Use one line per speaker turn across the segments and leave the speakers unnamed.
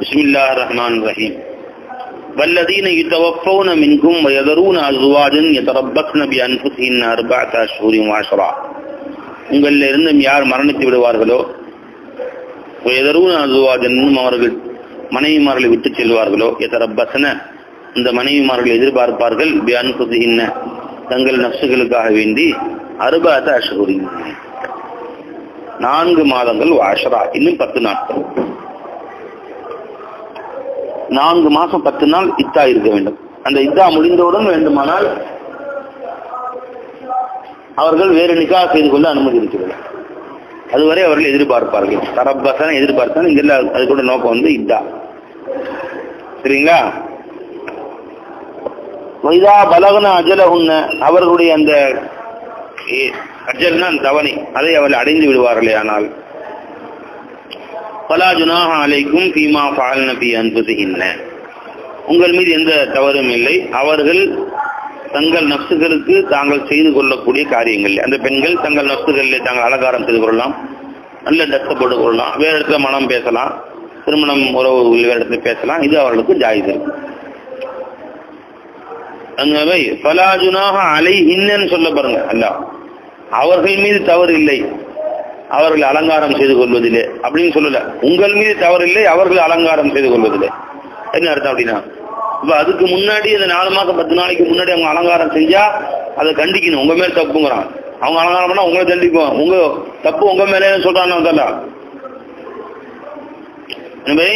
بسم الله الرحمن الرحيم والذين يتوفون منكم ويذرون أزواجا يتربصن بأنفسهن أربعة أشهر وعشرا உங்களில் இருந்தும் யார் மரணித்து விடுவார்களோ எதரூன அசுவாஜனும் அவர்கள் மனைவிமார்களை விட்டு செல்வார்களோ எதரப்பசன இந்த மனைவிமார்களை எதிர்பார்ப்பார்கள் பியான்குசின்ன தங்கள் நப்சுகளுக்காக வேண்டி அறுபாத அஷகுரி நான்கு மாதங்கள் வாஷரா இன்னும் பத்து நாட்கள் நான்கு மாசம் பத்து நாள் இத்தா இருக்க வேண்டும். அந்த இத்தா முடிந்தவுடன் வேண்டுமானால் அவர்கள் வேறு நிக்கா செய்து கொள்ள அனுமதி இருக்கிறது அதுவரை அவர்கள் எதிர்பார்ப்பார்கள். தரப்பசன எதிர்பார்த்தான் இங்க அது கூட நோக்கம் வந்து இதா சரிங்களா? வைதா பலகன உன்ன அவர்களுடைய அந்த அஜல்னா தவணை அதை அவர்கள் அடைந்து விடுவார்களே ஆனால் பலா ஜுனாக அலைக்கும் பீமா ஃபால் பி அன்புசுகின்ற உங்கள் மீது எந்த தவறும் இல்லை. அவர்கள் தங்கள் நப்சுகளுக்கு தாங்கள் செய்து கொள்ளக்கூடிய காரியங்கள். அந்த பெண்கள் தங்கள் நப்சுகளில் தாங்கள் அலங்காரம் செய்து கொள்ளலாம். நல்ல டஸ்ட் கொள்ளலாம். வேறு இடத்துல மனம் பேசலாம். திருமணம் உறவு வேறு இடத்துல பேசலாம். இது அவர்களுக்கு ஜாயிது அங்கவை அங்கே பலாஜுனாக அலை இன்னன்னு சொல்ல பாருங்க. அல்ல அவர்கள் மீது தவறு இல்லை. அவர்கள் அலங்காரம் செய்து கொள்வதில்லை அப்படின்னு சொல்லல. உங்கள் மீது தவறு இல்லை அவர்கள் அலங்காரம் செய்து கொள்வதில்லை. என்ன அர்த்தம் அப்படின்னா? இப்ப அதுக்கு முன்னாடி இந்த நாலு மாசம் பத்து நாளைக்கு முன்னாடி அவங்க அலங்காரம் செஞ்சா அதை கண்டிக்கணும். உங்க மேல தப்புங்கிறான். அவங்க அலங்காரம் பண்ணா உங்களை தண்டிப்போம். உங்க தப்பு உங்க மேலே சொல்றாங்க எனவே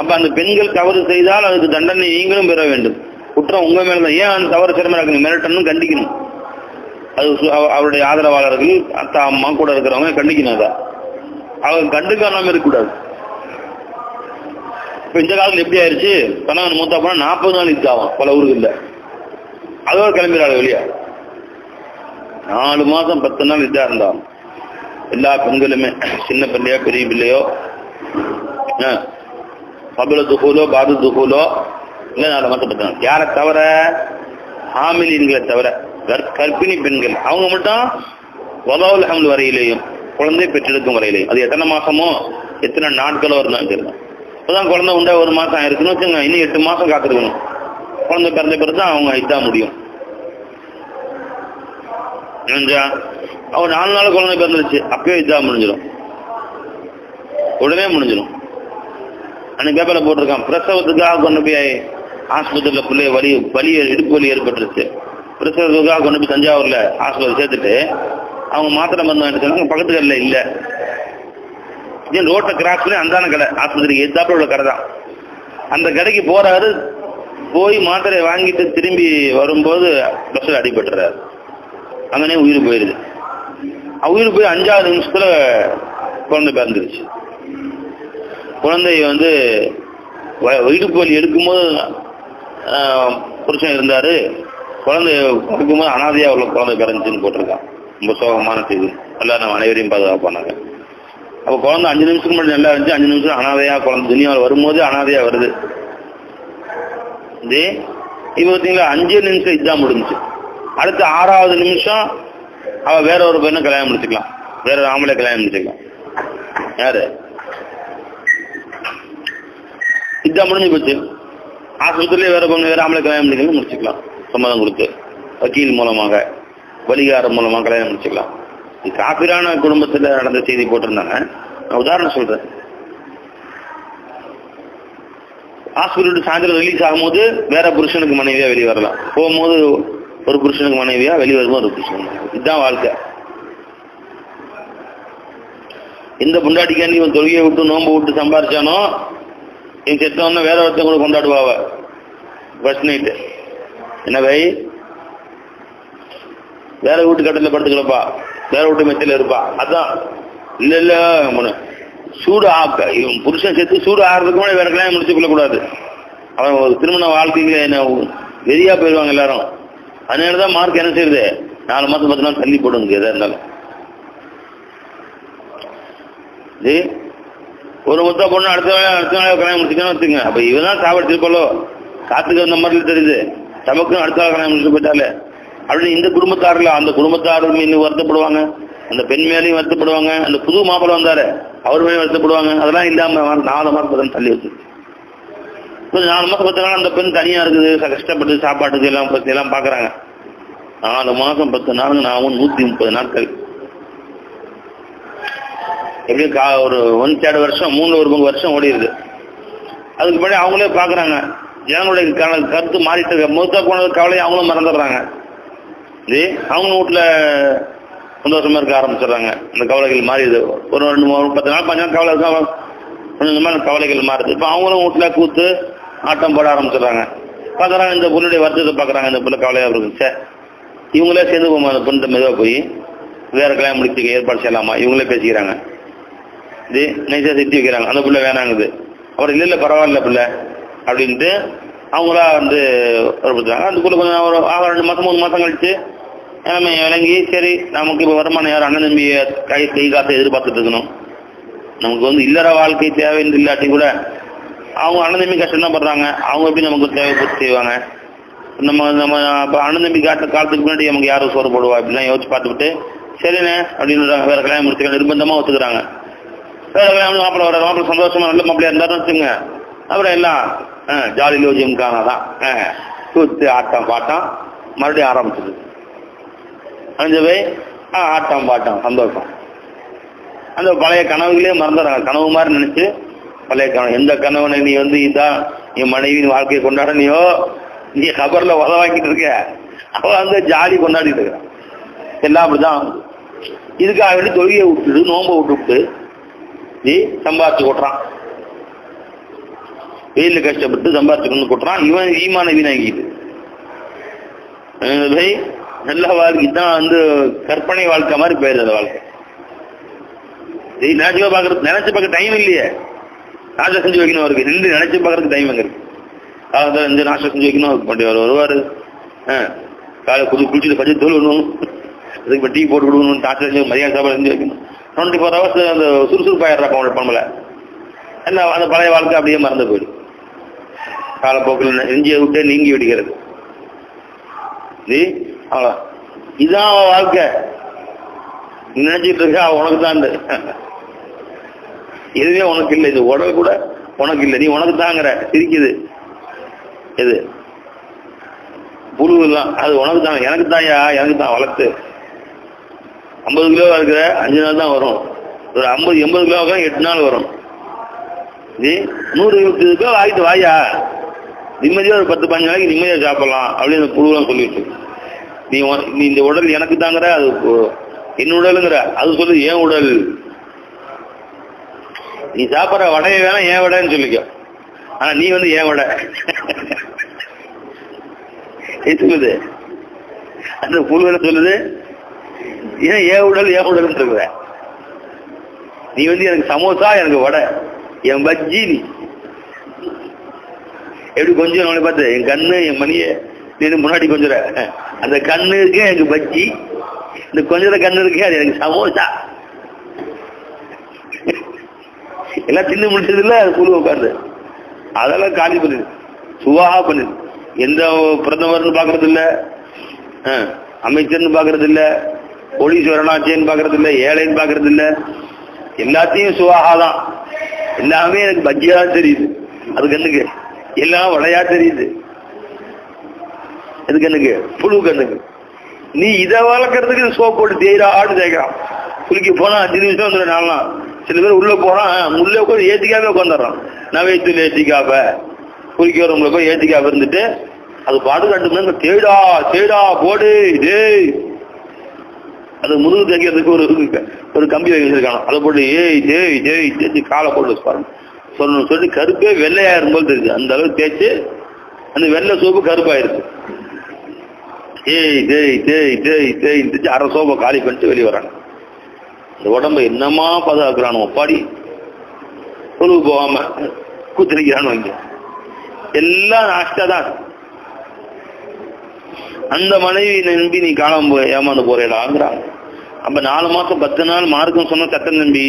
அப்ப அந்த பெண்கள் தவறு செய்தால் அதுக்கு தண்டனை நீங்களும் பெற வேண்டும். குற்றம் உங்க மேல தான் ஏன் அந்த தவறு சிறமையாக்கணும் மிரட்டணும் கண்டிக்கணும். அது அவருடைய ஆதரவாளர்கள் அத்தா அம்மா கூட இருக்கிறவங்க கண்டிக்கணும் அதை. அவங்க கண்டுக்காம இருக்கக்கூடாது. இப்போ இந்த காலத்துல எப்படி ஆயிடுச்சு கணவன் மூத்தா போனா நாற்பது நாள் இதாகும் பல ஊர்கள் அதோட கிளம்பிடாது வெளியா. நாலு மாசம் பத்து நாள் இதாக இருந்தாலும். எல்லா பெண்களுமே சின்ன பிள்ளையோ பெரிய பிள்ளையோ பபுல துகூலோ பாது துகூலோ இல்லை நாலு மாதம் பத்து நாள். யாரை தவிர ஹாமிலின்களை தவிர கர்ப்பிணி பெண்கள். அவங்க மட்டும் வதாவுல் ஹம்ல் வரையிலேயும் குழந்தை பெற்றெடுக்கும் வரையிலேயும். அது எத்தனை மாசமோ எத்தனை நாட்களோ இருந்தாலும் சரி. இப்போதான் குழந்தை உண்டா ஒரு மாசம் ஆயிருக்குன்னு வச்சுங்க இன்னும் எட்டு மாசம் காத்திருக்கணும். குழந்தை பிறந்த பிறகு தான் அவங்க இதா முடியும். அவன் நாலு நாள் குழந்தை பிறந்துருச்சு. அப்பயே இதா முடிஞ்சிடும். உடனே முடிஞ்சிடும். அன்னைக்கு பேப்பர்ல போட்டிருக்கான் பிரசவத்துக்காக கொண்டு போய் ஆஸ்பத்திரியில் பிள்ளைய வலி வலி இடுப்பு வலி ஏற்பட்டுருச்சு. பிரசவத்துக்காக கொண்டு போய் தஞ்சாவூர்ல ஆஸ்பத்திரி சேர்த்துட்டு அவங்க மாத்திரை மருந்து வாங்கிட்டு சொன்னாங்க பக்கத்து கடையில் இல்லை. ஏன் ரோட்டை கிராஸ் பண்ணி அந்தான கடை ஆஸ்பத்திரிக்கு எத்தாப்புல உள்ள கடை தான். அந்த கடைக்கு போறாரு போய் மாத்திரையை வாங்கிட்டு திரும்பி வரும்போது பஸ்ஸில் அடிபட்டுறாரு. அங்கனே உயிர் போயிடுது உயிர் போய் அஞ்சாவது நிமிஷத்துல குழந்தை பிறந்துருச்சு. குழந்தைய வந்து இடுப்பு வலி எடுக்கும்போது புருஷன் இருந்தாரு. குழந்தை இருக்கும்போது அனாதையா உள்ள குழந்தை பிறந்துச்சுன்னு போட்டிருக்கான். ரொம்ப சோகமான செய்தி. எல்லாம் நம்ம அனைவரையும் பாதுகாப்பானாங்க அப்போ குழந்தை அஞ்சு நிமிஷத்துக்கு முன்னாடி நல்லா இருந்துச்சு அஞ்சு நிமிஷம் அனாதையா குழந்தை துணியாவில் வரும்போது அனாதையா வருது. இது இப்போ பார்த்தீங்களா அஞ்சு நிமிஷம் இதுதான் முடிஞ்சுச்சு. அடுத்த ஆறாவது நிமிஷம் அவ வேற ஒரு பெண்ணை கல்யாணம் முடிச்சுக்கலாம். வேற ஒரு ஆம்பளை கல்யாணம் முடிச்சுக்கலாம். யாரு? இதுதான் முடிஞ்சு போச்சு. ஆஸ்பத்திரியிலே வேற பொண்ணு வேற ஆம்பளை கல்யாணம் முடிக்கலாம் முடிச்சுக்கலாம். சம்மதம் கொடுத்து வக்கீல் மூலமாக வலிகாரம் மூலமாக கல்யாணம் முடிச்சுக்கலாம். இது காப்பீரான குடும்பத்தில் நடந்த செய்தி போட்டிருந்தாங்க. நான் உதாரணம் சொல்கிறேன் ஹாஸ்பிட்டல் சாயந்தரம் ரிலீஸ் ஆகும்போது வேற புருஷனுக்கு மனைவியாக வெளியே வரலாம். போகும்போது ஒரு புருஷனுக்கு மனைவியாக வெளியே வரும்போது ஒரு புருஷன் இதுதான் வாழ்க்கை. எந்த புண்டாட்டிக்காண்டி இவன் தொழுகையை விட்டு நோம்பு விட்டு சம்பாரிச்சானோ என் செத்தவன வேற ஒருத்தன் கூட கொண்டாடுவாவ ஃபர்ஸ்ட் நைட்டு என்ன பை வேற வீட்டு கட்டில படுத்துக்கிறப்பா வேற வீட்டு மெத்தில இருப்பா. அதான். இல்ல இல்ல சூடு ஆக்க. இவன் புருஷன் செத்து சூடு ஆகிறதுக்கு முன்னாடி வேற கல்யாணம் முடிச்சு கொள்ளக்கூடாது. அவன் ஒரு திருமண வாழ்க்கையில என்ன வெறியா போயிடுவாங்க எல்லாரும். அதனால தான் மார்க் என்ன செய்யுது? நாலு மாசம் பத்து நாள் தள்ளி போடுங்க எதா இருந்தாலும். இது ஒரு முத்தா பொண்ணு அடுத்த நாள் அடுத்த நாள் கல்யாணம் முடிச்சுக்கணும் வச்சுங்க அப்ப இவன் தான் சாவடிச்சிருப்பாளோ? காத்துக்கு வந்த மாதிரி தெரியுது. தமக்கும் அடுத்த கல்யாணம் முடிச்சு போயிட்டாலே. அப்படின்னு இந்த குடும்பத்தாரில் அந்த குடும்பத்தாரும் இன்னும் வருத்தப்படுவாங்க. அந்த பெண் மேலேயும் வருத்தப்படுவாங்க. அந்த புது மாப்பிள்ளை வந்தாரு அவர் வருத்தப்படுவாங்க. அதெல்லாம் இல்லாமல் நாலு மாதம் தள்ளி வச்சு கொஞ்சம் நாலு மாதம் பத்து நாள் அந்த பெண் தனியாக இருக்குது. கஷ்டப்பட்டு சாப்பாட்டுக்கு எல்லாம் பற்றி எல்லாம் பார்க்குறாங்க நாலு மாதம் பத்து நாள் நான் நூற்றி முப்பது நாட்கள். எப்படியும் கா ஒரு ஒன் தேர்ட் வருஷம் மூணு ஒரு மூணு வருஷம் ஓடிடுது. அதுக்கு பின்னாடி அவங்களே பார்க்குறாங்க ஜனங்களுடைய கருத்து மாறிட்டு இருக்க. மூத்தா போனது கவலையை அவங்களும் மறந்துடுறாங்க. இது அவங்க வீட்டில் சந்தோஷமாக இருக்க ஆரம்பிச்சிடுறாங்க. அந்த கவலைகள் மாறிடுது. ஒரு ரெண்டு மூணு பத்து நாள் பஞ்சம் கவலை இருக்கா கொஞ்சம் கவலைகள் மாறுது. இப்போ அவங்களும் வீட்டில் கூத்து ஆட்டம் போட ஆரம்பிச்சிடுறாங்க. பார்க்குறாங்க இந்த பொண்ணுடைய வருத்தத்தை பார்க்குறாங்க இந்த பொண்ணு கவலையாக இருக்கு. சே இவங்களே சேர்ந்து போமா அந்த பொண்ணு மெதுவாக போய் வேறு கல்யாணம் முடிச்சுக்க ஏற்பாடு செய்யலாமா? இவங்களே பேசிக்கிறாங்க. இது நைஸாக திட்டி வைக்கிறாங்க. அந்த பிள்ளை வேணாங்குது. அவர் இல்லை இல்லை பரவாயில்ல பிள்ளை. அப்படின்ட்டு அவங்களா வந்து வற்புறுத்துறாங்க அந்த கொஞ்சம் ஒரு ஆக ரெண்டு மாதம் மூணு மாதம் கழிச்சு நிலைமை விளங்கி சரி நமக்கு இப்போ வருமானம் யார் அண்ணன் தம்பி கை கை காசை எதிர்பார்த்துட்டு இருக்கணும். நமக்கு வந்து இல்லற வாழ்க்கை தேவைன்னு இல்லாட்டி கூட அவங்க அண்ணன் தம்பி கஷ்டம் தான் படுறாங்க. அவங்க எப்படி நமக்கு தேவை பூர்த்தி செய்வாங்க? நம்ம நம்ம இப்போ அண்ணன் தம்பி காட்ட காலத்துக்கு முன்னாடி நமக்கு யாரும் சோறு போடுவா அப்படிலாம் யோசிச்சு பார்த்துட்டு சரிண்ணே அப்படின்னு வேற கல்யாணம் முடிச்சுக்க நிர்பந்தமாக ஒத்துக்கிறாங்க. வேற கல்யாணம் மாப்பிள்ளை வர மாப்பிள்ளை சந்தோஷமா நல்ல மாப்பிள்ளையா இருந்தாருன்னு வச்சுங்க அப்புறம் எல்லாம் ஆ, ஜாலி லோஜியம் காணாதான் கூத்து ஆட்டம் பாட்டம். மறுபடியும் ஆரம்பிச்சது. அஞ்சு போய் ஆ ஆட்டம் பாட்டம் சந்தோஷம். அந்த பழைய கனவுகளே மறந்துடுறாங்க. கனவு மாதிரி நினைச்சு பழைய கனவு. எந்த கனவுனை நீ வந்து இதான் என் மனைவியின் வாழ்க்கையை கொண்டாடனியோ? நீ கபர்ல உத வாங்கிட்டு இருக்க. அவள் வந்து ஜாலி கொண்டாடிட்டு இருக்கிறான் எல்லாம் அப்படிதான் இதுக்காக வேண்டி தொழுகையை விட்டுட்டு நோன்பை விட்டு விட்டு நீ சம்பாதிச்சு கொட்டுறான். வெயில கஷ்டப்பட்டு சம்பாதிச்சுக்கணும்னு கொட்டுறான் இவன் ஈமான வீணாக்கிட்டு. பை, நல்ல வாழ்க்கை. தான் வந்து கற்பனை வாழ்க்கை மாதிரி போயிருது அந்த வாழ்க்கை. நினைச்சு பார்க்கறது நினைச்சு பார்க்க டைம் இல்லையே. நாசம் செஞ்சு வைக்கணும் அவருக்கு. நின்று நினைச்சு பார்க்கறதுக்கு டைம் அங்கே இருக்கு. காலத்தில் இருந்து நாசம் செஞ்சு வைக்கணும். அவருக்கு பண்ணி வருவார். காலை குடி குளிச்சுட்டு பச்சை தோல் விடணும். அதுக்கு டீ போட்டு கொடுக்கணும் டாக்டர் செஞ்சு மதியம் சாப்பாடு செஞ்சு வைக்கணும். டுவெண்ட்டி ஃபோர் ஹவர்ஸ் அந்த சுறுசுறுப்பாயிடுறாங்க அவங்களோட பண்பலை என்ன அந்த பழைய வாழ்க்கை அப்படியே மறந்து போயிடும். காலப்போக்கில் நெஞ்சியை விட்டே நீங்கி விடுகிறது. நீ? அவ்வளோ இதுதான் அவன் வாழ்க்கை. நீ நினைச்சிட்டு இருக்க உனக்கு தான் எதுவுமே உனக்கு இல்லை. இது உடல் கூட உனக்கு இல்லை. நீ உனக்கு தாங்கிற சிரிக்குது. எது? தான் அது உனக்கு தான். எனக்கு தான்யா? எனக்கு தான். வளர்த்து. ஐம்பது கிலோ இருக்கிற அஞ்சு நாள் தான் வரும். ஒரு ஐம்பது எண்பது கிலோ எட்டு நாள் வரும். நீ நூறு இருபது கிலோ ஆகிட்டு வாயா? நிம்மதியாக ஒரு பத்து பதினஞ்சு நாளைக்கு நிம்மதியாக சாப்பிடலாம் அப்படின்னு அந்த புழுவெல்லாம் சொல்லிட்டு நீ நீ இந்த உடல் எனக்கு தாங்கிற அது என் உடலுங்கிற அது சொல்லு ஏன் உடல். நீ சாப்பிட்ற வடையை வேணா ஏன் வடைன்னு சொல்லிக்க. ஆனா நீ வந்து ஏன் வடை. சொல்லுது? அந்த புழுவில் சொல்லுது? ஏன் ஏன் உடல் ஏன் உடல் சொல்லுற? நீ வந்து எனக்கு சமோசா எனக்கு வடை. என் பஜ்ஜி நீ. எப்படி கொஞ்சம் அவனை பார்த்து என் கண்ணு என் மணியை நீ முன்னாடி கொஞ்சம் அந்த கண்ணு இருக்கே எனக்கு பஜ்ஜி. இந்த கொஞ்சம் கண்ணு இருக்கே அது எனக்கு சமோசா. எல்லாம் தின்னு முடிச்சதில்ல அது குழு உட்காந்து அதெல்லாம் காலி பண்ணுது சுவாகா பண்ணுது எந்த பிரதமர்னு பார்க்கறது இல்லை ஆ, அமைச்சர்னு இல்லை போலீஸ் வரணாச்சின்னு பார்க்கறது இல்லை ஏழைன்னு பார்க்கறது இல்லை எல்லாத்தையும் சுவாகா தான். எல்லாமே எனக்கு பஜ்ஜியாக தான் தெரியுது. அது கண்ணுக்கு. எல்லாம் வடையா தெரியுது. எது கண்ணுக்கு? புழு கண்ணுக்கு. நீ இதை வளர்க்கறதுக்கு சோப் போட்டு தேய்ரா ஆடு தேய்க்கிறான். குளிக்க போனா அஞ்சு நிமிஷம் வந்துடும் நாலாம் சில பேர் உள்ள போறான் உள்ளே உட்காந்து ஏத்திக்காவே உட்காந்துடுறான். நவைத்துல ஏத்திக்காப்ப குளிக்க போய் ஏத்திக்காப்ப இருந்துட்டு அது பாட்டு ரெண்டு மணி தேடா தேடா போடு டேய் அது முதுகு தேய்க்கிறதுக்கு ஒரு ஒரு கம்பி வாங்கி வச்சிருக்காங்க அதை போட்டு ஏய் ஜெய் ஜெய் ஜெய் காலை போட்டு பாருங்க. சொல்லணும் சொல்லி கருப்பே வெள்ளையாயிரும் போல் இருக்கு அந்த அளவுக்கு தேய்ச்சி அந்த வெள்ளை சோப்பு கருப்பாயிருக்கு. தேய் தேய் தேய் தேய் தேய் தேய்ச்சி அரை சோப்பை காலி பண்ணிட்டு வெளியே வராங்க. இந்த உடம்ப என்னமா பாதுகாக்கிறானோ பாடி. பொழுது போகாம கூத்திரிக்கிறான்னு வைங்க எல்லாம் நாஷ்டா தான் அந்த மனைவி நம்பி நீ காணாம போ ஏமாந்து போறேடாங்கிறாங்க. அப்ப நாலு மாசம் பத்து நாள் மார்க்கம் சொன்ன சட்டம் நம்பி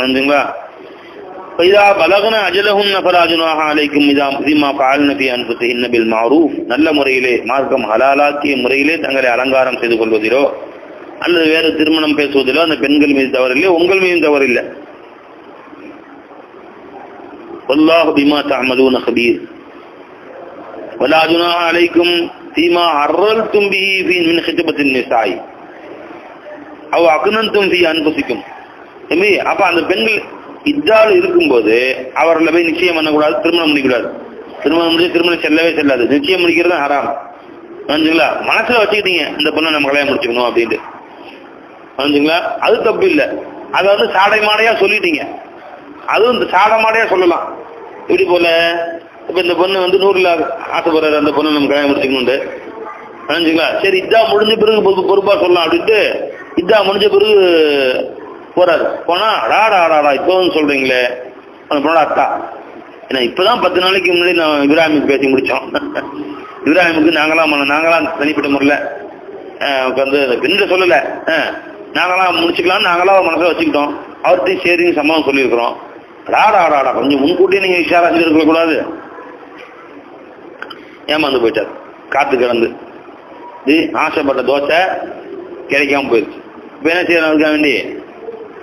வந்துங்களா فإذا بلغنا أجلهن فلا جناح عليكم إذا بما فعلن في أنفسهن بالمعروف நல்ல முறையிலே மார்க்கம் ஹலாலாக்கிய முறையிலே தங்களை அலங்காரம் செய்து கொள்வதிலோ அல்லது வேறு திருமணம் பேசுவதிலோ அந்த பெண்கள் மீது தவறில்லை உங்கள் மீது தவறில்லை வல்லாஹு பிமா தஅமலூன கபீர் ولا جناح عليكم فيما عرضتم به في من خطبة النساء أو أكننتم في أنفسكم தம்பி அப்ப அந்த பெண்கள் இத்தால் இருக்கும்போது அவர்களை போய் நிச்சயம் பண்ணக்கூடாது திருமணம் பண்ணிக்கூடாது. திருமணம் முடிஞ்சு திருமணம் செல்லவே செல்லாது. நிச்சயம் முடிக்கிறது ஹராம். வந்துங்களா மனசுல வச்சுக்கிட்டீங்க இந்த பொண்ணை நம்ம கல்யாணம் முடிச்சுக்கணும் அப்படின்ட்டு. வந்துங்களா அது தப்பு இல்லை. அதை வந்து சாடை மாடையா சொல்லிட்டீங்க. அதுவும் இந்த சாடை மாடையா சொல்லலாம். இப்படி போல? இப்ப இந்த பொண்ணு வந்து நூறுல ஆசைப்படுறாரு அந்த பொண்ணை நம்ம கல்யாணம் முடிச்சுக்கணுண்டு புரிஞ்சுங்களா? சரி இதான் முடிஞ்ச பிறகு பொறுப்பு- பொறுப்பா சொல்லலாம் அப்படின்ட்டு இதான் முடிஞ்ச பிறகு போறாரு. போனா அடாடா அடாடா இப்போ சொல்றீங்களே. அந்த பொண்ணோட அத்தா ஏன்னா இப்பதான் பத்து நாளைக்கு முன்னாடி நான் இப்ராஹிமுக்கு பேசி முடிச்சோம். இப்ராஹிமுக்கு நாங்களாம் நாங்களாம் தனிப்பட்ட முறையில் உட்காந்து பெண்ணில் சொல்லலை. நாங்களாம் முடிச்சுக்கலாம் நாங்களாம் மனசில் வச்சுக்கிட்டோம். அவர்கிட்டையும் சரின்னு சம்பவம் சொல்லியிருக்கிறோம். அடாடா அடாடா கொஞ்சம் முன்கூட்டியே நீங்கள் இஷாரா செஞ்சுருக்கக்கூடாது ஏமாந்து போயிட்டார். காற்று கிடந்து இது ஆசைப்பட்ட தோசை கிடைக்காம போயிடுச்சு இப்போ என்ன செய்யறதுக்காக வேண்டி?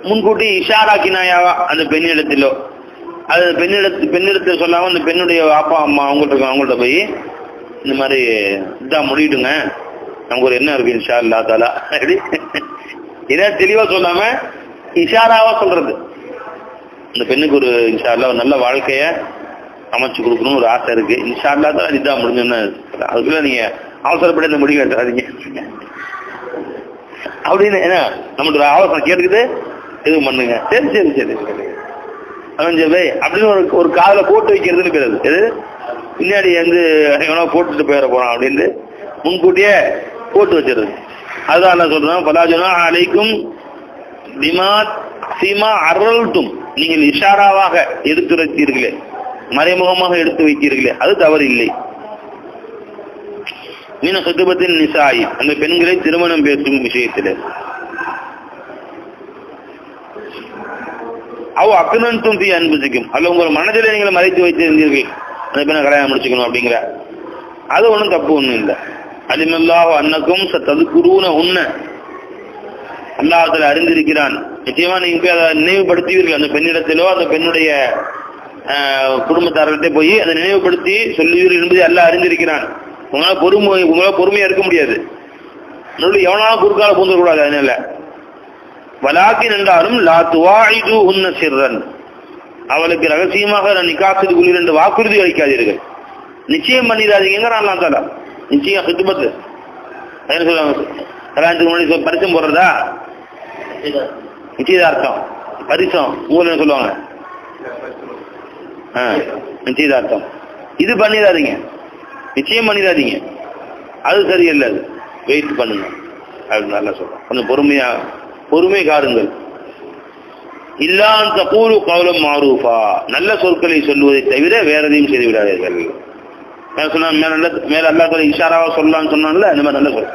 முன்கூட்டி இஷாராக்கினாயாவா? அந்த பெண்ணிடத்திலோ. அது பெண்ணிடத்து பெண்ணிடத்தில் சொல்லாம அந்த பெண்ணுடைய அப்பா அம்மா அவங்கள்ட்ட இருக்க- அவங்கள்ட்ட போய் இந்த மாதிரி இதான் முடியிடுங்க. நமக்கு ஒரு என்ன இருக்கு இஷா இல்லா தாலா. அப்படி. இதை தெளிவா சொல்லாம இஷாராவா சொல்றது. இந்த பெண்ணுக்கு ஒரு இன்ஷா அல்லா ஒரு நல்ல வாழ்க்கைய அமைச்சு கொடுக்கணும் ஒரு ஆசை இருக்கு. இன்ஷா அல்லா தான் இதான் முடிஞ்சோன்னு அதுக்குள்ள நீங்க அவசரப்பட்டு இந்த முடிவு எடுத்துறாதீங்க அப்படின்னு என்ன நம்மளுக்கு ஒரு ஆலோசனை கேட்டுக்குது இது பண்ணுங்க. சரி சரி சரி சரி. அவன் அப்படின்னு ஒரு ஒரு காதல போட்டு வைக்கிறதுன்னு பேர் அது. பின்னாடி வந்து எவனோ போட்டுட்டு போயிட போறான் அப்படின்னு முன்கூட்டியே போட்டு வச்சிருது. அதுதான் என்ன சொல்றேன். பலாஜனா அழைக்கும் பிமா சீமா அருள்ட்டும் நீங்கள் இஷாராவாக எடுத்துரைத்தீர்களே மறைமுகமாக எடுத்து வைத்தீர்களே. அது தவறு இல்லை மீன சுத்தபத்தின் நிசாயி. அந்த பெண்களை திருமணம் பேசும் விஷயத்தில். அவ அக்குனந்தும் தீ அன்புசிக்கும். அல்ல உங்கள் மனதில் நீங்கள் மறைத்து வைத்திருந்தீர்கள். அந்த பெண்ணை கல்யாணம் முடிச்சுக்கணும் அப்படிங்கிற. அது ஒன்றும் தப்பு ஒன்றும் இல்லை. அலிமல்லாஹ் அன்னக்கும் சத்தது குருன உன்ன அல்லாஹத்தில் அறிந்திருக்கிறான். நிச்சயமா நீங்க போய் அதை நினைவுபடுத்துவீர்கள். அந்த பெண்ணிடத்திலோ அந்த பெண்ணுடைய ஆஹ், குடும்பத்தார்கிட்ட போய் அதை நினைவுபடுத்தி சொல்லுவீர்கள் என்பதை எல்லாம் அறிந்திருக்கிறான். உங்களால் பொறுமை உங்களால் பொறுமையா இருக்க முடியாது. எவனாலும் குறுக்கால பூந்துடக்கூடாது அதனால. வலாக்கின் என்றாலும் லா துவாயிது உன்ன சிறன் அவளுக்கு ரகசியமாக நான் நிக்காசது குளிர் என்று வாக்குறுதி அளிக்காதீர்கள். நிச்சயம் பண்ணிடாதீங்கிறான் அல்லா தாலா நிச்சயம் ஹித்துபத்து என்ன சொல்லுவாங்க கல்யாணத்துக்கு முன்னாடி பரிசம் போடுறதா? நிச்சயதார்த்தம். பரிசம் ஊர்ல சொல்லுவாங்க? ஆ, நிச்சயதார்த்தம். இது பண்ணிடாதீங்க. நிச்சயம் பண்ணிடாதீங்க. அது சரியில்லை. அது. வெயிட் பண்ணுங்க. அப்படின்னு நல்லா சொல்றோம் கொஞ்சம் பொறுமையாக பொறுமை காருங்கள் இல்லான் பூர்வ கவுலம் மாரூஃபா. நல்ல சொற்களை சொல்லுவதை தவிர வேற எதையும் செய்து விடாதீர்கள். மேல சொன்னா அல்லா இஷாராவா சொல்லலாம்னு சொன்னான்ல இந்த மாதிரி நல்ல சொல்.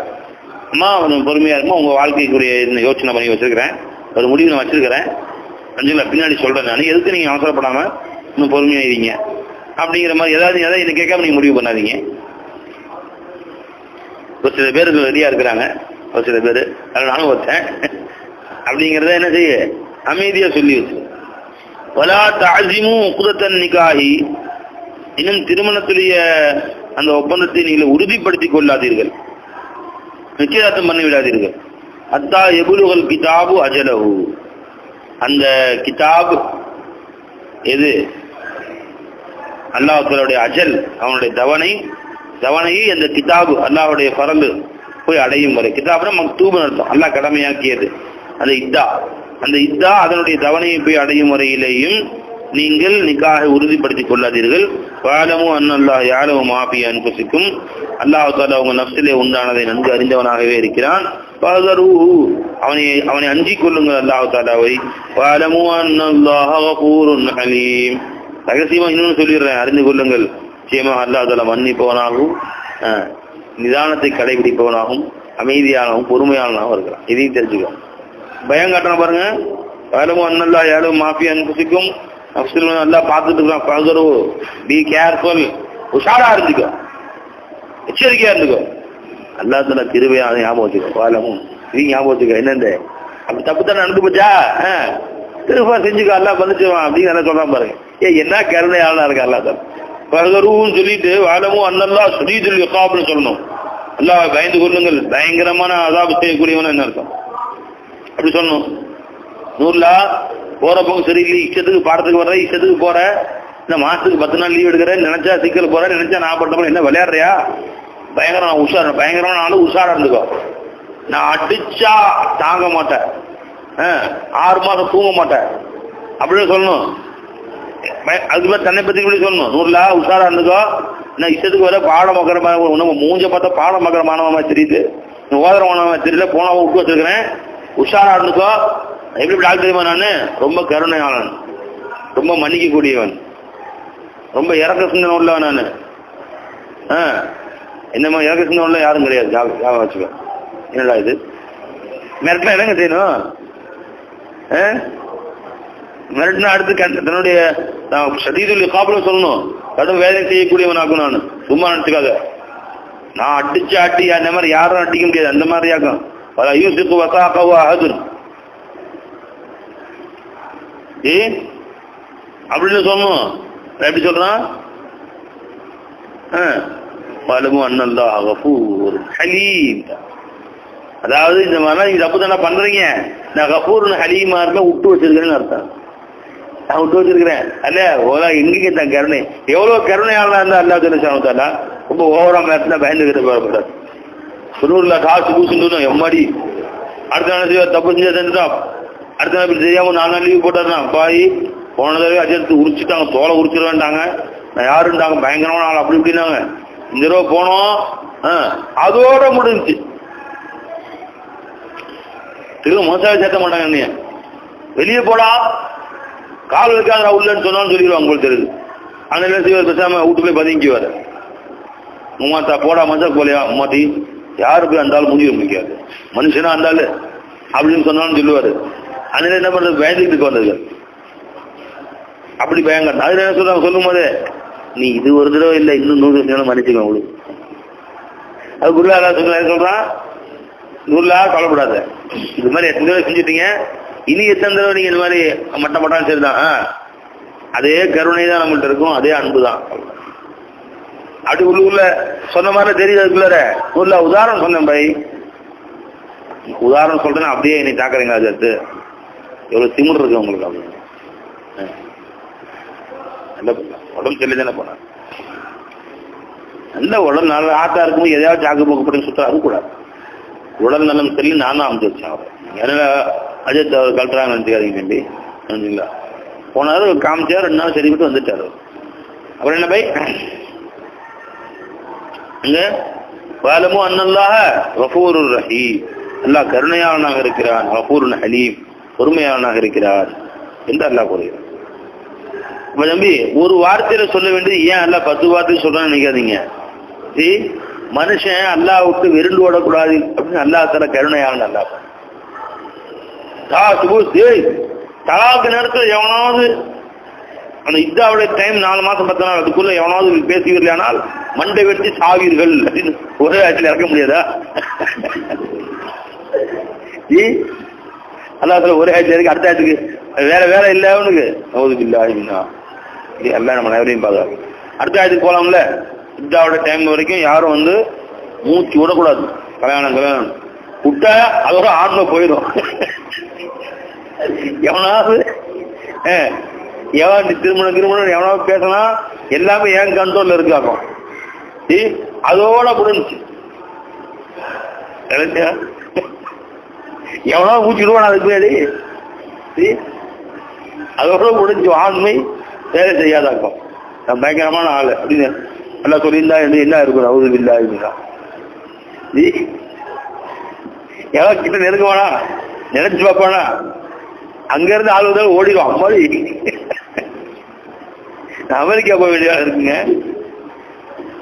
அம்மா கொஞ்சம் பொறுமையா இருக்குமா உங்க வாழ்க்கைக்குரிய இந்த யோசனை பண்ணி வச்சிருக்கிறேன். ஒரு முடிவு நான் வச்சிருக்கிறேன். அஞ்சுல பின்னாடி சொல்றேன் நான். எதுக்கு நீங்க அவசரப்படாம இன்னும் பொறுமையா இருங்க? அப்படிங்கிற மாதிரி ஏதாவது ஏதாவது இதை கேட்காம நீங்க முடிவு பண்ணாதீங்க. ஒரு சில பேர் ரெடியா இருக்கிறாங்க. ஒரு சில பேர் அதில் நானும் ஒருத்தன். அப்படிங்கிறத என்ன செய்ய? அமைதியா சொல்லி வச்சு. வலா குதத்தன் நிக்காஹி இன்னும் திருமணத்துடைய அந்த ஒப்பந்தத்தை நீங்கள் உறுதிப்படுத்திக் கொள்ளாதீர்கள். நிச்சயதார்த்தம் பண்ணி விடாதீர்கள். அத்தா எபுலுகள் கிதாபு அஜலஹு. அந்த கிதாப் எது? அல்லாஹ்வுடைய அஜல் அவனுடைய தவணை தவணையை அந்த கிதாபு அல்லாஹ்வுடைய பரந்து போய் அடையும் வரை. கிதாப்னா மக்தூபன் அர்த்தம். அல்லாஹ் கடமையாக்கியது. அந்த இத்தா அந்த இத்தா அதனுடைய தவணையை போய் அடையும் வரையிலேயும் நீங்கள் நிக்காக உறுதிப்படுத்திக் கொள்ளாதீர்கள். வாழமும் அன்னல்லாஹ் யாரும் மாபி அன்பசிக்கும் அல்லாஹ் தாலா உங்க நப்சிலே உண்டானதை நன்கு அறிந்தவனாகவே இருக்கிறான். பகரூஹு அவனை அவனை அஞ்சிக் கொள்ளுங்கள் அல்லாஹ் தாலாவை வாழமும் அன்னல்லாஹ் கஃபூருன் அலீம். ரகசியமா இன்னொன்னு சொல்லிடுறேன் அறிந்து கொள்ளுங்கள். நிச்சயமாக அல்லாஹ் தாலா மன்னிப்பவனாகவும் ஆஹ், நிதானத்தை கடைபிடிப்பவனாகவும் அமைதியானவும் பொறுமையானவனாகவும் இருக்கிறான். இதையும் தெரிஞ்சுக்கலாம் பயம் காட்டணும் பாருங்க. வாழமும் அன்னல்லா யாரும் மாஃபி அன்பசிக்கும் நப்சில் நல்லா பார்த்துட்டு இருக்கான். பகரு பி கேர்ஃபுல். உஷாரா இருந்துக்கோ. எச்சரிக்கையா இருந்துக்கோ. அல்லா தலா திருவையா ஞாபகம் வச்சுக்கோ. வேலமும். இது ஞாபகம் வச்சுக்கோ. என்னென்ன அப்படி தப்பு தானே நடந்து போச்சா? திருப்பா செஞ்சுக்கோ. அல்லா பண்ணிச்சுவான் அப்படின்னு நல்லா சொல்றான் பாருங்க. ஏ என்ன கருணையாளனா இருக்கா அல்லா தலா பகருன்னு சொல்லிட்டு வாழமும் அன்னல்லா சுரீதுல் இகாப்னு சொல்லணும். அல்லாஹ் பயந்து கொள்ளுங்கள். பயங்கரமான அதாபு செய்யக்கூடியவன் என்ன அர்த்தம்? அப்படி சொல்லணும் நூறுலா போற சரி சரியில்லை இஷ்டத்துக்கு பாடத்துக்கு வர்ற இஷ்டத்துக்கு போற இந்த மாசத்துக்கு பத்து நாள் லீவ் எடுக்கிறேன் நினைச்சா சிக்கல் போற நினைச்சா நான் பண்றேன் என்ன விளையாடுறியா? பயங்கரம் நான் உஷார் பயங்கரமான ஆளு உஷாரா இருந்துக்கோ. நான் அடிச்சா தாங்க மாட்டேன். ஆ, ஆறு மாதம் தூங்க மாட்டேன். அப்படின்னு சொல்லணும். அதுக்கு மேலே தன்னை பற்றி இப்படி சொல்லணும். நூறுலா உஷாரா இருந்துக்கோ. நான் இஷ்டத்துக்கு வர பாடம் மக்கிற நம்ம மூஞ்ச பார்த்தா பாடம் மக்கிற மாணவமா தெரியுது. ஓதரமானவன் தெரியல போனவன் விட்டு வச்சிருக்கிறேன். உஷாரா இருந்துக்கோ எப்படி டாக்டர் தெரியுமா நான்? ரொம்ப கருணையாளன். ரொம்ப மன்னிக்கக்கூடியவன். ரொம்ப இறக்க சிந்தனை உள்ளவன் நான். ஆ இந்த மாதிரி இறக்க சிந்தனை உள்ள யாரும் கிடையாது. ஞாபகம் ஞாபகம் வச்சுக்கோ. என்னடா இது? மிரட்டினா என்னங்க செய்யணும்? ஆ? மிரட்டினா அடுத்து கண்- தன்னுடைய சதீதுல் காப்பில் சொல்லணும். கடும் வேலை செய்யக்கூடியவனாக்கும் நான். சும்மா நினச்சிக்காத நான் அடிச்சு அடி அந்த மாதிரி யாரும் அடிக்க முடியாது. அந்த மாதிரி ஆகும் ولا يوثق وثاقه அஹதுன் ஏ அப்படின்னு சொல்லணும் எப்படி சொல்றான் பலமும் தான் கபூர் ஹலீம் அதாவது இந்த மாதிரி நீங்க தப்பு தானே பண்றீங்க. நான் கஃபூர் ஹலீமா இருந்தா விட்டு வச்சிருக்கிறேன்னு அர்த்தம். நான் விட்டு வச்சிருக்கிறேன். அல்ல ஓலா எங்கேங்க தான் கருணை? எவ்வளவு கருணையாளா இருந்தா அல்லா தெரிஞ்சாலும் ரொம்ப ஓவரா மேட்ச்னா பயந்துகிட்டு போறப்படாது சுனூர்ல காசு பூசுன்னு எம்மாடி அடுத்த நாள் செய்வா தப்பு செஞ்சா அடுத்த நாள் தெரியாம நாலு நாள் லீவ் போட்டாருனா பாய் போன தடவை அஜயத்து உரிச்சுட்டாங்க தோலை உரிச்சிடவேண்டாங்க நான் யாருன்றாங்க பயங்கரமான ஆள் அப்படி இப்படின்னாங்க. இந்த தடவை போனோம். அதோட முடிஞ்சுச்சு. திரும்ப மோசாவை சேர்த்த மாட்டாங்க என்னைய. வெளியே போடா. கால் வைக்காத உள்ளன்னு சொன்னான்னு சொல்லிடுவாங்க உங்களுக்கு தெரியுது. அந்த என்ன செய்வார்? பேசாம வீட்டு போய் பதுங்கிக்குவார். உமாத்தா போடா மசா போலையா? உமாட்டி யாரு போய் அந்தாலும் முடிவு முடியாது மனுஷனா அந்தாலு அப்படின்னு சொன்னாலும் சொல்லுவாரு. அதுல என்ன பண்றது? பயந்துட்டு வந்தது அப்படி பயங்கரம் அதுல என்ன சொல்றாங்க? சொல்லும் போதே நீ இது ஒரு தடவை இல்லை இன்னும் நூறு வருஷம் மன்னிச்சுக்கோ உங்களுக்கு அது குருலா சொல்றான் நூறுலா கவலைப்படாத. இது மாதிரி எத்தனை தடவை செஞ்சுட்டீங்க? இனி எத்தனை தடவை நீங்க இந்த மாதிரி மட்டம் மட்டான்னு சரிதான் அதே கருணை தான் நம்மள்ட்ட இருக்கும் அதே அன்பு தான் அப்படி உள்ளுக்குள்ள சொன்ன மாதிரி தெரியுது அதுக்குள்ளார. உள்ள உதாரணம் சொன்னேன் பை உதாரணம் சொல்றேன் அப்படியே என்னை தாக்குறீங்க அது அடுத்து. எவ்வளவு திமிர் இருக்கு உங்களுக்கு அப்படி. நல்ல உடம்பு சொல்லி தானே போனேன் நல்ல உடல் நல்ல ஆத்தா இருக்கும்போது எதையாவது சாக்கு போக்கு பண்ணி அது கூடாது உடல் நலம் சொல்லி நான் தான் அமைச்சு வச்சேன் அவர். ஏன்னா அஜித் அவர் கழட்டுறாங்க நினச்சிக்காதீங்க தம்பி. நினைச்சிங்களா போனாரு காமிச்சார் ரெண்டு நாள் சரி விட்டு அப்புறம் என்ன பை அங்க வாலமும் அன்னல்லாக ரஃபூரு ரஹீம். அல்லாஹ் கருணையாளனாக இருக்கிறான் ரஃபூருன் ஹலீம் பொறுமையாளனாக இருக்கிறார் என்று அல்லாஹ் கூறுகிறார் தம்பி ஒரு வார்த்தையில சொல்ல வேண்டியது ஏன் அல்ல பத்து வார்த்தை சொல்றான்னு நினைக்காதீங்க. மனுஷன் அல்லாஹ் விட்டு வெருண்டு ஓடக்கூடாது அப்படின்னு அல்லாஹ் தர கருணையாளன் அல்லாஹ் தா சுபு டேய் தலாக்கு நேரத்துல எவனாவது அந்த இதாவுடைய டைம் நாலு மாசம் பத்து நாள் அதுக்குள்ள எவனாவது பேசுவீர்களானால் மண்டை வெட்டி சாவீர்கள் அப்படின்னு ஒரே ஆட்சியில் இறக்க முடியாதா? ஈ? சொல்ல ஒரே ஆட்சி இருக்கு அடுத்த ஆட்சிக்கு வேற வேற இல்லை அவனுக்கு. அவனுக்கு இல்லை எல்லாம் நம்ம நேரையும் பார்க்க அடுத்த ஆட்சிக்கு போகலாம்ல இதாவோட டைம் வரைக்கும் யாரும் வந்து மூச்சு விடக்கூடாது. கல்யாணம் கல்யாணம். விட்டா அதோட ஆன்மை போயிடும். எவனாவது ஆ, எவன் திருமணம் திருமணம் எவனாவது பேசினா எல்லாமே என் கண்ட்ரோல்ல இருக்காக்கும் அதோட முடிஞ்சுச்சு எவனோ ஊச்சிடுவான் அதுக்கு பின்னாடி? அதோட முடிஞ்சு ஆண்மை வேலை செய்யாதாக்கும் நான் பயங்கரமான ஆளு அப்படின்னு நல்லா சொல்லியிருந்தா என்ன என்ன இருக்கும்? அவுது இல்லா இருந்தா எவன் கிட்ட நெருங்குவானா? நினைச்சு பார்ப்பானா? அங்க இருந்து ஆள் வந்தாலும் ஓடிடும் மாதிரி அமெரிக்கா போக வேண்டியதா இருக்குங்க.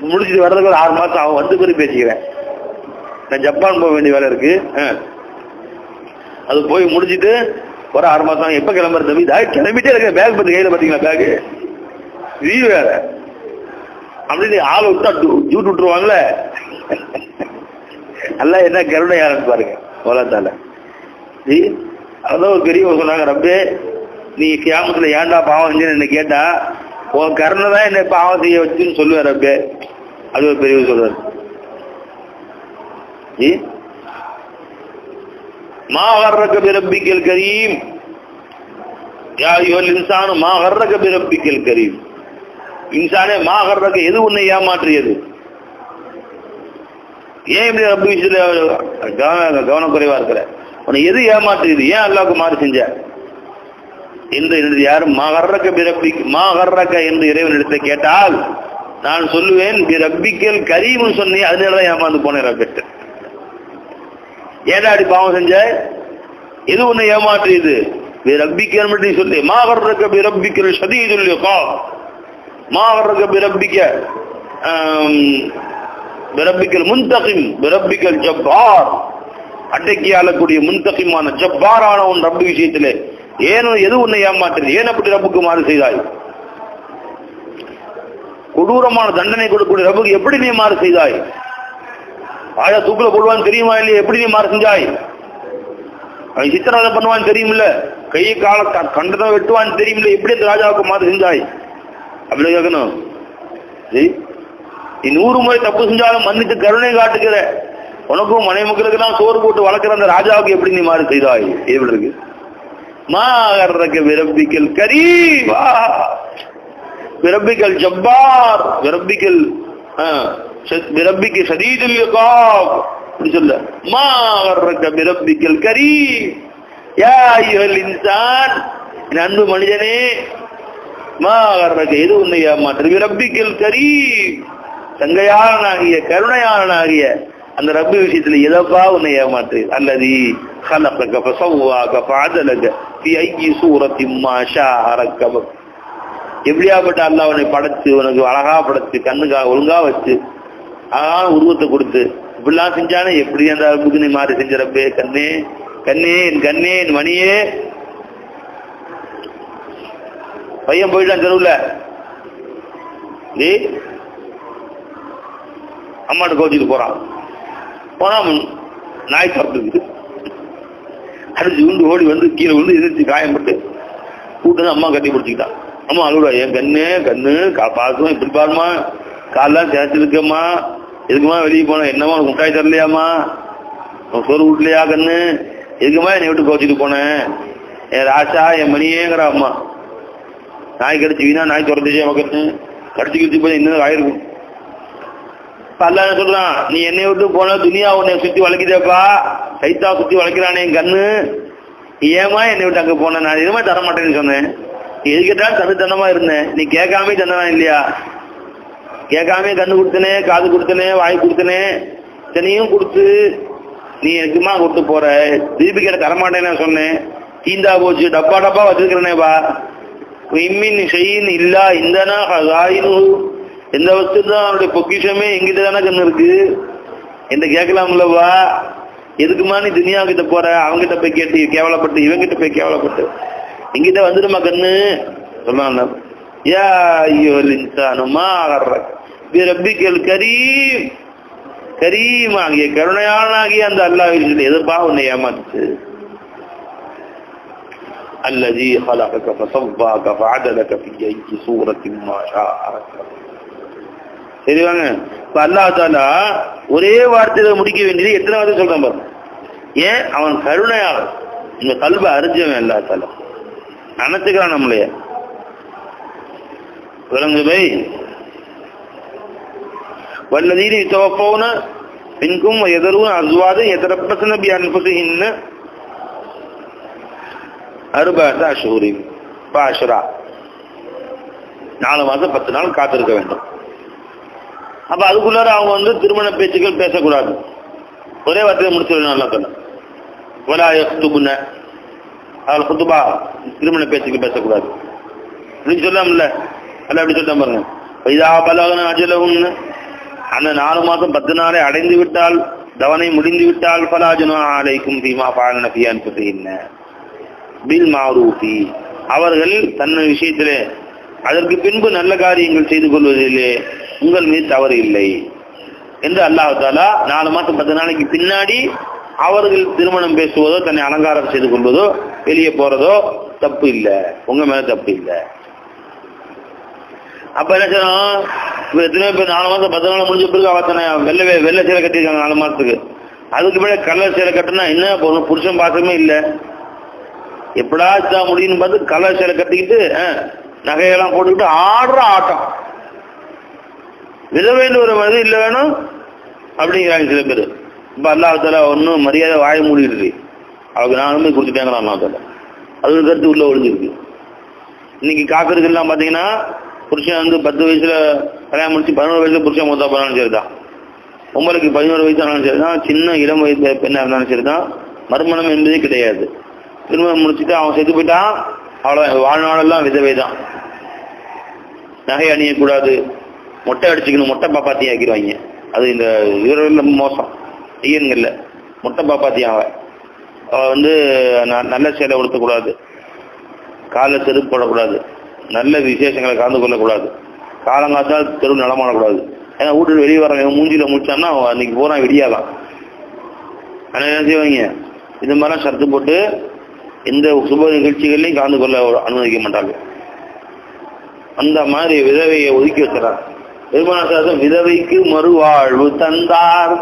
முடிச்சுட்டு வர்றதுக்கு ஒரு ஆறு மாதம் அவன் வந்து பிறகு பேசிக்கிறேன். நான் ஜப்பான் போக வேண்டிய வேலை இருக்கு. ஆ. அது போய் முடிச்சுட்டு ஒரு ஆறு மாதம் எப்போ கிளம்புறது தம்பி? இதா கிளம்பிட்டே இருக்கேன். பேக் பத்தி கையில் பார்த்தீங்களா பேக்கு லீவ் வேற. அப்படின்னு ஆளை விட்டா ஜூட் விட்டுருவாங்களே. நல்லா என்ன கருணை யாருன்னு பாருங்க உலகத்தால நீ அதான் ஒரு பெரியவங்க சொன்னாங்க ரப்பே நீ கிராமத்தில் ஏன்டா பாவம் செஞ்சேன்னு என்ன கேட்டா உன் கருணை தான் என்னை பாவம் செய்ய வச்சுன்னு சொல்லுவார் அப்படியே அது ஒரு பெரியவர் சொல்றாரு மாஹர்ரக மா கரீம். யா யுவல் இன்சானு மாஹர்ரக கர்ரக கரீம். இன்சானே மாஹர்ரக எது உன்னை ஏமாற்றியது? ஏன் இப்படி ரப்பி விஷயத்தில் கவன கவனக்குறைவா இருக்கிற? உன்னை எது ஏமாற்றியது? ஏன் அல்லாவுக்கு மாறு செஞ்ச? என்று யாரும் மகர்ரக்க பிரப்பி மாகர்ரக்க என்று இறைவனிடத்தை கேட்டால் நான் சொல்லுவேன் பிரப்பிக்கல் கரீம்னு சொன்னி அதனாலதான் ஏமாந்து போனேன் ரப்பிட்டு. ஏடா அப்படி பாவம் செஞ்ச? எது உன்னை ஏமாற்றியது? பிரப்பிக்கல் மட்டும் சொல்லி. மாகர்ரக்க பிரப்பிக்கல் சதி சொல்லியோ மாகர்ரக்க பிரப்பிக்க பிரப்பிக்கல் முன்தகிம் பிரப்பிக்கல் ஜப்பார். அட்டைக்கு ஆளக்கூடிய முன்தகிமான ஜப்பாரான உன் ரப்பு விஷயத்திலே ஏன் எது உன்னை ஏமாற்றியது ஏன் அப்படி ரப்புக்கு மாறு செய்தாய்? கொடூரமான தண்டனை கொடுக்கக்கூடிய ரப்புக்கு எப்படி நீ மாறு செய்தாய்? ஆயா தூக்கில போடுவான்னு தெரியுமா இல்லையா? எப்படி நீ மாறு செஞ்சாய்? அவன் சித்திரவதை பண்ணுவான்னு தெரியுமில்ல? கையை கால கண்டதை வெட்டுவான்னு தெரியுமில்ல? எப்படி அந்த ராஜாவுக்கு மாறு செஞ்சாய்? அப்படி கேட்கணும். நீ நூறு முறை தப்பு செஞ்சாலும் மன்னித்து கருணை காட்டுக்கிற உனக்கும் மனை தான் சோறு போட்டு வளர்க்குற அந்த ராஜாவுக்கு எப்படி நீ மாறு செய்தாய்? எப்படி இருக்கு. மாறக்கு விரம்பிக்கல் கரீவா விரம்பிக்கல் ஜப்பார். விரம்பிக்கல் விரம்பிக்கு சதீதுல் யுகாப். அப்படி சொல்ல. மாறக்க விரம்பிக்கல் கரீம். யா ஐயுஹல் இன்சான். அன்பு மனிதனே மாறக்க எது உன்னை ஏமாற்று? விரம்பிக்கல் கரீம். தங்கையாளனாகிய கருணையாளனாகிய அந்த ரப்பி விஷயத்துல எதப்பா உன்னை ஏமாற்று? அல்லது ஹலப்பக பசவாக பாதலக பி ஐ சூரத்தின் மாஷா அரக்கபக் எப்படியாப்பட்ட அல்ல அவனை படைச்சு உனக்கு அழகா படைச்சு கண்ணுக்கா ஒழுங்கா வச்சு அழகான உருவத்தை கொடுத்து இப்படிலாம் செஞ்சானே எப்படி அந்த அளவுக்கு நீ மாறி செஞ்சிடப்பே கண்ணே கண்ணே என் கண்ணே என் மணியே. பையன் போயிட்டான் தெருவில். டேய் அம்மாட்ட கோச்சிட்டு போறான். போனா நாய் சாப்பிட்டுருக்குது அடிச்சு உண்டு ஓடி வந்து கீழே விழுந்து எதிர்த்து காயப்பட்டு கூட்டம் அம்மா கட்டி பிடிச்சிக்கிட்டான் அம்மா அழுவா என் கண்ணு கண்ணு கா பாசம் இப்படி பாருமா காலெலாம் சேர்த்துருக்கம்மா எதுக்குமா வெளியே போனேன் என்னம்மா உனக்கு முட்டாய் தரலையாம்மா உனக்கு சோறு விட்லையா கண்ணு எதுக்குமா என்னை விட்டு கோச்சிட்டு போனேன் என் ராசா என் மணியேங்கிற அம்மா. நாய் கடிச்சு வீணா நாய் துரத்துச்சே மக்கன்னு கடிச்சு கிடிச்சு போய் இன்னும் ஆயிருக்கும் அல்ல சொல்றான்? நீ என்னை விட்டு போன துனியா உன்னை சுத்தி வளைக்குதேப்பா சைத்தா சுத்தி வளைக்கிறானே என் கண்ணு. ஏமா என்னை விட்டு அங்க போன? நான் எதுவுமே தர மாட்டேன்னு சொன்னேன். எது கேட்டாலும் தந்து தண்டமா இருந்தேன். நீ கேட்காம தந்தனா இல்லையா? கேட்காம கண்ணு கொடுத்தனே காது கொடுத்தனே வாய் கொடுத்தனே இத்தனையும் கொடுத்து நீ எதுமா கொடுத்து போற? தீபிகிட்ட தரமாட்டேன்னு சொன்னேன். தீந்தா போச்சு. டப்பா டப்பா வச்சிருக்கிறேனேப்பா. இம்மின் செய்யின் இல்லா இந்தனா ஹாயினு எந்த வஸ்து தான் அவனுடைய பொக்கிஷமே எங்கிட்ட தானே கண்ணு இருக்கு என்ன கேட்கலாம்லவா எதுக்குமா நீ துனியா கிட்ட போற அவங்கிட்ட போய் கேட்டு கேவலப்பட்டு இவங்கிட்ட போய் கேவலப்பட்டு எங்கிட்ட வந்துடுமா கண்ணு சொன்னான் யா ஐயோ இன்சானுமா ரப்பிக்கல் கரீம் கரீம் ஆகிய கருணையானாகிய அந்த அல்லாஹ் எதிர்ப்பா உன்னை ஏமாத்து الذي خلقك فصواك فعدلك في أي صورة ما شاء சரிவாங்க இப்போ அல்லாஹாலா ஒரே வார்த்தையில முடிக்க வேண்டியது எத்தனை வார்த்தை சொல்கிறான் பாரு. ஏன்? அவன் கருணையாளர் இந்த கல்வை அறிஞ்சவன் அல்லாஹாலா நினச்சிக்கிறான் நம்மளைய. விளங்கு பை வல்லதீரி துவப்போன பின்கும் எதரும் அசுவாது எதரப்பசன பி அன்பது இன்ன அருபாசா ஷூரின். பாஷரா. நாலு மாதம் பத்து நாள் காத்திருக்க வேண்டும். அப்ப அதுக்குள்ளார அவங்க வந்து திருமண பேச்சுக்கள் பேசக்கூடாது. ஒரே வார்த்தையை முடிச்சிடணும் நல்லா சொல்ல வலா யக்துபுன. அதில் குத்துபா திருமண பேச்சுக்கள் பேசக்கூடாது. அப்படின்னு சொல்லாமல்ல. அல்ல அப்படி சொல்ல பாருங்க. இதா பலகன அஜலகும்னு அந்த நாலு மாசம் பத்து நாளை அடைந்து விட்டால் தவணை முடிந்து விட்டால் பலாஜனா அலைக்கும் பீமா பாலன பியான் என்ன பில் மாரூபி அவர்கள் தன்னை விஷயத்திலே அதற்கு பின்பு நல்ல காரியங்கள் செய்து கொள்வதிலே உங்கள் மீது தவறு இல்லை. என்று அல்லாஹாலா நாலு மாசம் பத்து நாளைக்கு பின்னாடி அவர்கள் திருமணம் பேசுவதோ தன்னை அலங்காரம் செய்து கொள்வதோ வெளியே போறதோ தப்பு இல்லை. உங்க மேல தப்பு இல்லை. அப்ப என்ன செய்யணும்? இப்ப எத்தனையோ பேர் நாலு மாசம் பத்து நாள் முடிஞ்ச பிறகு அவத்தனை வெள்ளை வெள்ள வெள்ளை சேலை கட்டியிருக்காங்க நாலு மாசத்துக்கு. அதுக்கு மேலே கலர் சேலை கட்டினா என்ன போகணும் புருஷன் பாசமே இல்லை. எப்படா முடியும்னு பார்த்து கலர் சேலை கட்டிக்கிட்டு நகையெல்லாம் போட்டுக்கிட்டு ஆடுற ஆட்டம். விதவைன்னு ஒரு மது இல்லை வேணும்? அப்படிங்கிறாங்க சில பேர். இப்போ அல்லாஹால ஒன்றும் மரியாதை வாய மூடிடுது. அவளுக்கு நான் அனுமதி கொடுத்துட்டேங்கிறான் அல்லாஹால அது ஒரு கருத்து உள்ளே ஒழிஞ்சிருக்கு இன்னைக்கு காக்கிறதுலாம் பார்த்தீங்கன்னா புருஷன் வந்து பத்து வயசில் கல்யாணம் முடிச்சு பதினோரு வயசில் புருஷன் மூத்தா போனாலும் சரிதான். உங்களுக்கு பதினோரு வயசு ஆனாலும் சரி தான் சின்ன இளம் வயசு பெண்ணாக இருந்தாலும் சரி தான் மறுமணம் என்பதே கிடையாது. திருமணம் முடிச்சுட்டு அவன் செத்து போயிட்டான். அவ்வளோ வாழ்நாளெல்லாம் விதவை தான் நகை அணியக்கூடாது. மொட்டை அடிச்சுக்கணும் மொட்டை பாப்பாத்தி ஆக்கிடுவாங்க. அது இந்த இவர்கள் மோசம். ஐயன்கள்ல மொட்டை பாப்பாத்தி அவன் அவள் வந்து ந- நல்ல சேலை உடுத்தக்கூடாது காலை செருப்பு போடக்கூடாது. நல்ல விசேஷங்களை கலந்து கொள்ளக்கூடாது. காலங்காத்தால் தெரு நடமாடக்கூடாது ஏன்னா வீட்டு வெளியே வரவங்க மூஞ்சியில் முடிச்சான்னா அன்னைக்கு போனால் விடியாதான் ஆனால் என்ன செய்வாங்க? இது மாதிரிலாம் ஷர்த்து போட்டு எந்த சுப நிகழ்ச்சிகள்லையும் கலந்து கொள்ள அனுமதிக்க மாட்டாங்க. அந்த மாதிரி விதவையை ஒதுக்கி வச்சுறார் பெருமானாசாசம் விதவைக்கு மறுவாழ்வு தந்தார்.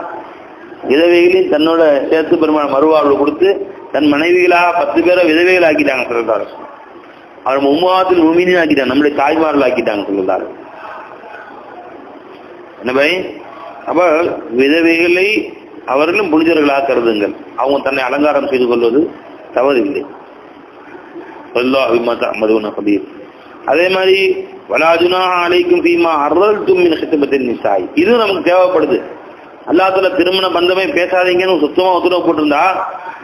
விதவைகளையும் தன்னோட சேர்த்து பெருமான மறுவாழ்வு கொடுத்து தன் மனைவிகளாக பத்து பேரை விதவைகள் ஆக்கிட்டாங்க சொல்றாரு அவர் மும்மாத்தில் உமினியும் ஆக்கிட்டாங்க நம்முடைய தாய்மார்கள் ஆக்கிட்டாங்க சொல்லுறாரு என்ன பை அப்ப விதவைகளை அவர்களும் புனிதர்களாக கருதுங்கள் அவங்க தன்னை அலங்காரம் செய்து கொள்வது தவறில்லை. வல்லாஹ் பிமா தஅமலூன கபீர். அதே மாதிரி வலாஜுனா அலைக்கும் பீமா அர்ரல்தும் தும்மின் சித்தபத்தின் நிசாய். இது நமக்கு தேவைப்படுது. அல்லாத்துல திருமண பந்தமே பேசாதீங்கன்னு சுத்தமாக உத்தரவு போட்டிருந்தா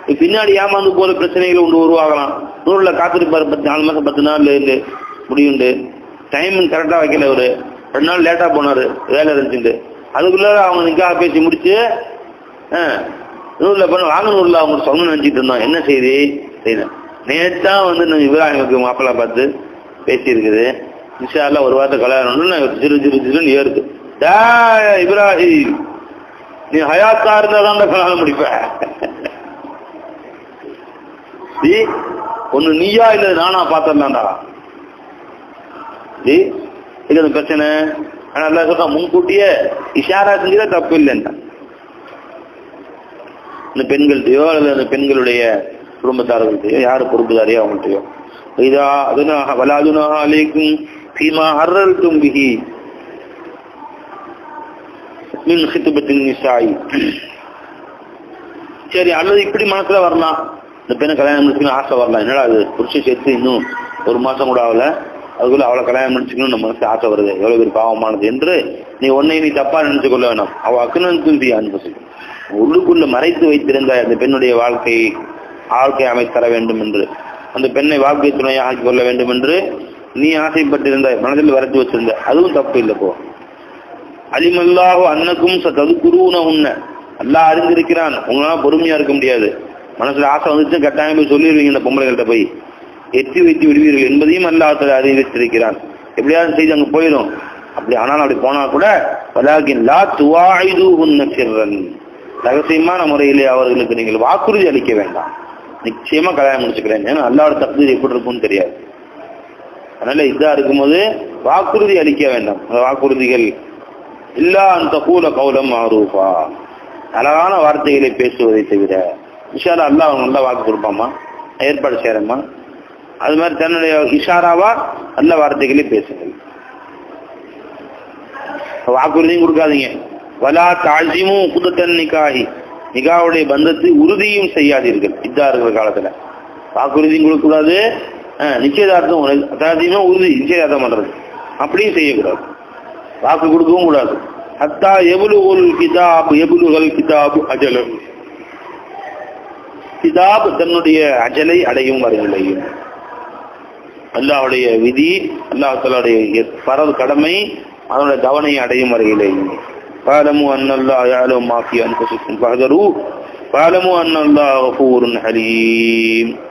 பின்னாடி ஏமாந்து போற பிரச்சனைகள் ஒன்று உருவாகலாம். நூறுல காத்திருப்பாரு பத்து நாலு மாசம் பத்து நாள் இல்லை முடியுண்டு. டைம் கரெக்டாக வைக்கல அவர். ரெண்டு நாள் லேட்டாக போனார் வேலை இருந்துட்டு. அதுக்குள்ள அவங்க நிக்காக பேசி முடிச்சு ஆ, நூறுல பண்ண வாங்க நூறுல அவங்க சொல்லணும்னு நினச்சிட்டு இருந்தோம். என்ன செய்தி? செய்யணும் தான் வந்து நம்ம இப்ராஹிமுக்கு மாப்பிள்ளை பார்த்து பேசியிருக்குது. இன்ஷால்லா ஒரு வார்த்தை கல்யாணம் நான் சிறு சிறு ஏறுது. இப்ராஹிம் நீ ஹயாத்தா இருந்தா தான் கல்யாணம் முடிப்ப. நீ நீயா இல்ல நானா பார்த்தேன்டா டேய் இது அந்த பிரச்சனை? ஆனா நல்லா சொல்றா முன்கூட்டியே இஷாரா செஞ்சதா தப்பு இல்லைன்னா இந்த பெண்கள்கிட்டயோ அல்லது அந்த பெண்களுடைய குடும்பத்தார்கள்ட்டையோ யார் பொறுப்புதாரியோ அவங்கள்ட்டயோ இதா அலைக்கும் ஃபீமா மின் ஹித்துபத்தின் சரி அல்லது இப்படி மனசுல வரலாம். இந்த பெண்ணை கல்யாணம் முடிச்சுக்கணும் ஆசை வரலாம். என்னடா அது புருஷன் சேர்த்து இன்னும் ஒரு மாசம் கூட ஆகல. அதுக்குள்ள அவளை கல்யாணம் முடிச்சுக்கணும் நம்ம மனசு ஆசை வருது. எவ்வளவு பேர் பாவமானது என்று நீ உன்னை நீ தப்பா நினைச்சு கொள்ள வேணாம். அவ அக்குனன் துந்தி உள்ளுக்குள்ள மறைத்து வைத்திருந்த அந்த பெண்ணுடைய வாழ்க்கையை வாழ்க்கை அமைத்தர வேண்டும் என்று. அந்த பெண்ணை வாழ்க்கை துணையாக ஆக்கிக் கொள்ள வேண்டும் என்று நீ ஆசைப்பட்டிருந்த மனதில் வரைத்து வச்சிருந்த. அதுவும் தப்பு இல்லை போ. அலிமல்லாஹு அன்னக்கும் ததுக்குருன உன்ன. அல்லாஹ் அறிந்திருக்கிறான். உங்களால் பொறுமையா இருக்க முடியாது. மனசுல ஆசை வந்துச்சு கட்டாயம் போய் சொல்லிடுவீங்க இந்த பொம்பளைகள்கிட்ட போய். எத்தி வைத்து விடுவீர்கள் என்பதையும் அல்லாஹத்தில் அறிவித்திருக்கிறான். எப்படியாவது செய்து அங்க போயிடும். அப்படி ஆனாலும் அப்படி போனா கூட பலாகின் லா துவாயுது உன்ன சிறன் ரகசியமான முறையிலே அவர்களுக்கு நீங்கள் வாக்குறுதி அளிக்க வேண்டாம். நிச்சயமா கல்யாணம் முடிச்சுக்கிறேன். ஏன்னா அல்லாவோட தகுதி எப்படி இருக்கும்னு தெரியாது. அதனால இதா இருக்கும்போது வாக்குறுதி அளிக்க வேண்டாம். அந்த வாக்குறுதிகள் இல்லா அந்த கூல கௌலம் ஆரூபா அழகான வார்த்தைகளை பேசுவதை தவிர இஷாரா அல்லாஹ் அவங்க நல்லா வாக்கு கொடுப்பாமா? ஏற்பாடு செய்யறேம்மா? அது மாதிரி தன்னுடைய இஷாராவா நல்ல வார்த்தைகளை பேசுங்கள். வாக்குறுதியும் கொடுக்காதீங்க. வலா தாழ்ச்சியும் குதத்தன் நிக்காகி நிகாவுடைய பந்தத்தை உறுதியும் செய்யாதீர்கள் இதா இருக்கிற காலத்துல வாக்குறுதியும் கொடுக்கக்கூடாது நிச்சயதார்த்தம் உனக்கு- உறுதி நிச்சயதார்த்தம் பண்றது. அப்படியும் செய்யக்கூடாது. வாக்கு கொடுக்கவும் கூடாது. அத்தா ஒரு கிதாப் எவ்வளவுகள் கிதாப் அஜலம். கிதாப் தன்னுடைய அஜலை அடையும் வரையிலையும் அல்லாவுடைய விதி அல்லாஹாலுடைய பரவ கடமை அதனுடைய கவனை அடையும் வரையிலேயும் فاعلموا أن الله يعلم ما في أنفسكم فاحذروه. فاعلموا أن الله غفور حليم.